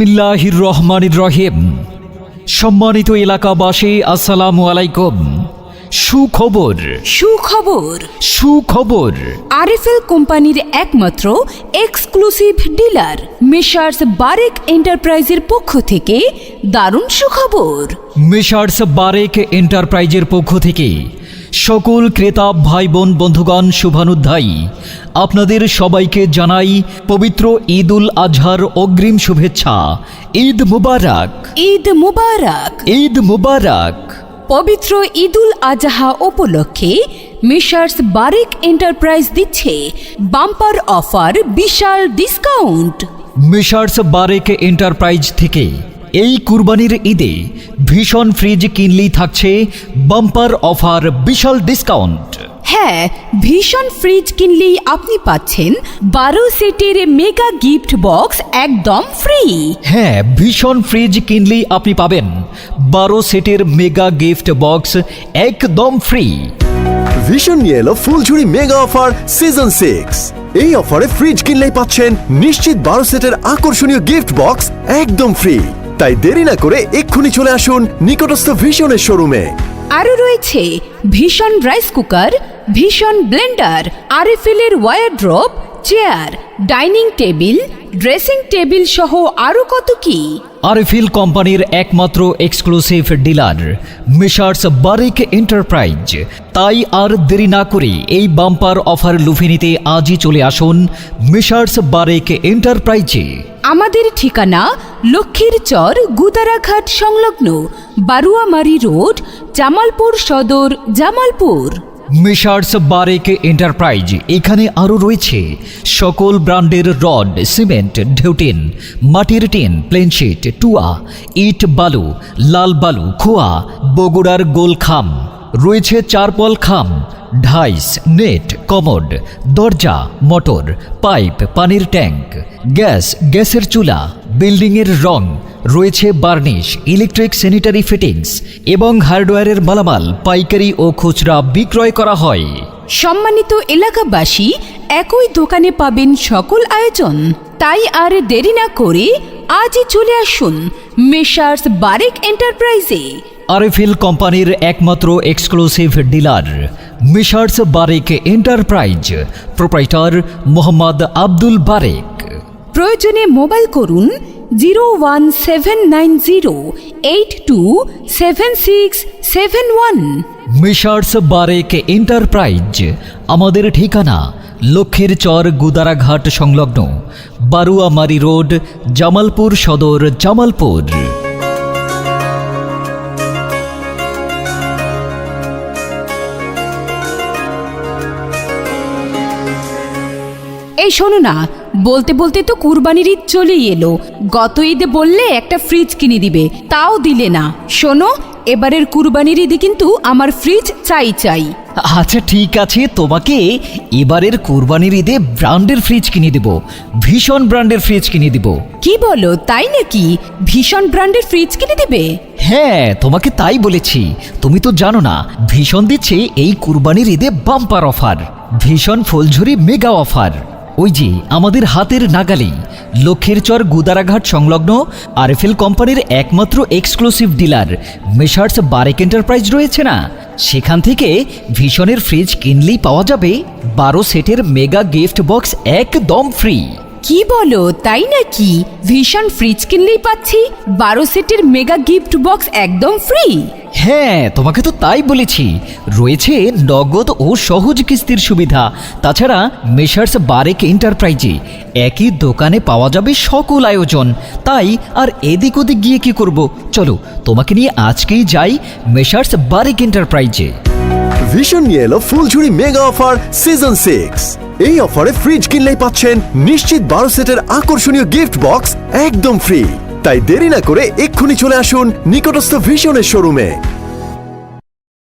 বিসমিল্লাহির রহমানির রহিম সম্মানিত এলাকাবাসী আসসালামু আলাইকুম। সুখবর। সুখবর। সুখবর। আরএফএল কোম্পানির একমাত্র এক্সক্লুসিভ ডিলার মেশার্স বারেক এন্টারপ্রাইজের পক্ষ থেকে দারুণ সুখবর। মেশার্স বারেক এন্টারপ্রাইজের পক্ষ থেকে সকল ক্রেতা ভাই বোন বন্ধুগণ শুভানুধ্যায়ী আপনাদের সবাইকে জানাই পবিত্র ঈদ উল আজহার অগ্রিম শুভেচ্ছা। ঈদ মুবারক। ঈদ মুবারক। ঈদ মুবারক। পবিত্র ঈদুল আজহা উপলক্ষে মিশার্স বারেক এন্টারপ্রাইজ দিচ্ছে বাম্পার অফার বিশাল ডিসকাউন্ট। মিশার্স বারেক এন্টারপ্রাইজ থেকে এই কুরবানির ঈদে ভীষণ ফ্রিজ কিনলেই থাকছে বাম্পার অফার বিশাল ডিসকাউন্ট হ্যাঁ ভীষণ ফ্রিজ কিনলেই আপনি পাচ্ছেন বারো সেটের মেগা গিফট বক্স একদম ফ্রি হ্যাঁ ভীষণ ফ্রিজ কিনলেই আপনি পাবেন বারো সেটের মেগা গিফট বক্স একদম ফ্রি ভীষণ নিয়ে এলো Fuljhuri mega offer season six এই অফারে ফ্রিজ কিনলেই পাচ্ছেন নিশ্চিত বারো সেটের আকর্ষণীয় গিফট বক্স একদম ফ্রি তাই দেরি না করে এক্ষুনি চলে আসুন নিকটস্থ ভীষণের শোরুমে। আরও রয়েছে ভীষণ রাইস কুকার ভীষণ blender আরএফএলের wardrobe chair dining table dressing table সহ আরও কত কি? আরফিল কোম্পানির একমাত্র exclusive dealer Messrs Barik Enterprise. তাই আর দেরি না করে এই বাম্পার অফার লুফে নিতে আজই চলে আসুন মিশার্স বারিক এন্টারপ্রাইজে। আমাদের ঠিকানা লক্ষ্মীর চর, গুদারাঘাট সংলগ্ন বারুয়ামারি রোড, জামালপুর সদর, জামালপুর। মিশার্স বারেক এন্টারপ্রাইজ, এখানে আরও রয়েছে সকল ব্র্যান্ডের রড, সিমেন্ট, ঢেউটিন, মাটির টিন প্লেনশিট টুয়া, ইট বালু, লাল বালু, খোয়া, বগুড়ার গোল খাম রয়েছে চারপল খাম, ঢাইস, নেট, কমোড, দরজা, মোটর, পাইপ, পানির ট্যাঙ্ক, গ্যাস, গ্যাসের চুলা বিল্ডিংয়ের রং রয়েছে বার্নিশ ইলেকট্রিক স্যানিটারি ফিটিংস এবং হার্ডওয়্যারের মালামাল পাইকারি ও খুচরা বিক্রয় করা হয়। সম্মানিত এলাকাবাসী একই দোকানে পাবেন সকল আয়োজন। তাই আর দেরি না করে আজই চলে আসুন মেশার্স বারেক এন্টারপ্রাইজে। আরএফএল কোম্পানির একমাত্র exclusive dealer Messrs Barek Enterprise proprietor Mohammad Abdul Barek. প্রয়োজনে মোবাইল করুন zero one seven nine zero eight two seven six seven one. Messrs Barek Enterprise আমাদের ঠিকানা লক্ষ্মীর চর গুদারাঘাট সংলগ্ন, বারুয়ামারি রোড, জামালপুর সদর জামালপুর। এই শোনো না। বলতে বলতে তো কুরবানির ঈদ চলেই এলো। গত ঈদে বললে একটা ফ্রিজ কিনে দিবে তাও দিলে না। শোনো এবারের কুরবানির ঈদে কিন্তু আমার ফ্রিজ চাই চাই। আচ্ছা ঠিক আছে তোমাকে এবারের কোরবানির ঈদে ব্র্যান্ডের ফ্রিজ কিনে দেব। ভীষণ ব্র্যান্ডের ফ্রিজ কিনে দেব। কি বলো তাই নাকি? ভীষণ ব্র্যান্ডের ফ্রিজ কিনে দেবে? হ্যাঁ তোমাকে তাই বলেছি। তুমি তো জানো না ভীষণ দিচ্ছে এই কুরবানির ঈদে বাম্পার অফার ভীষণ ফুলঝুরি মেগা অফার ওই যে আমাদের হাতের নাগালেই লক্ষ্মীরচর গুদারাঘাট সংলগ্ন আরএফএল কোম্পানির একমাত্র exclusive dealer Messrs Barek Enterprise রয়েছে না? সেখান থেকে ভীষণের ফ্রিজ কিনলেই পাওয়া যাবে বারো সেটের মেগা গিফট বক্স একদম ফ্রি। কি বলো, তাই নাকি? ভীষণ ফ্রিজ কিনলেই পাচ্ছি। বারো সেটের মেগা গিফট বক্স একদম ফ্রি হ্যাঁ তোমাকে তো তাই বলেছি। রয়েছে নগদ ও সহজ কিস্তির সুবিধা। তাছাড়া মেশার্স বারেক এন্টারপ্রাইজে একই দোকানে পাওয়া যাবে সকল আয়োজন। তাই আর এদিক ওদিক গিয়ে কি করব? চলো, তোমাকে নিয়ে আজকেই যাই মেশার্স বারেক এন্টারপ্রাইজে ভীষণ নিয়ে এলো ফুলঝুরি মেগা অফার সিজন সিক্স এই অফারে ফ্রিজ কিনলেই পাচ্ছেন নিশ্চিত বারো সেটের আকর্ষণীয় গিফট বক্স একদম ফ্রি তাই দেরি না করে এক্ষুনি চলে আসুন নিকটস্থ ভীষণের শোরুমে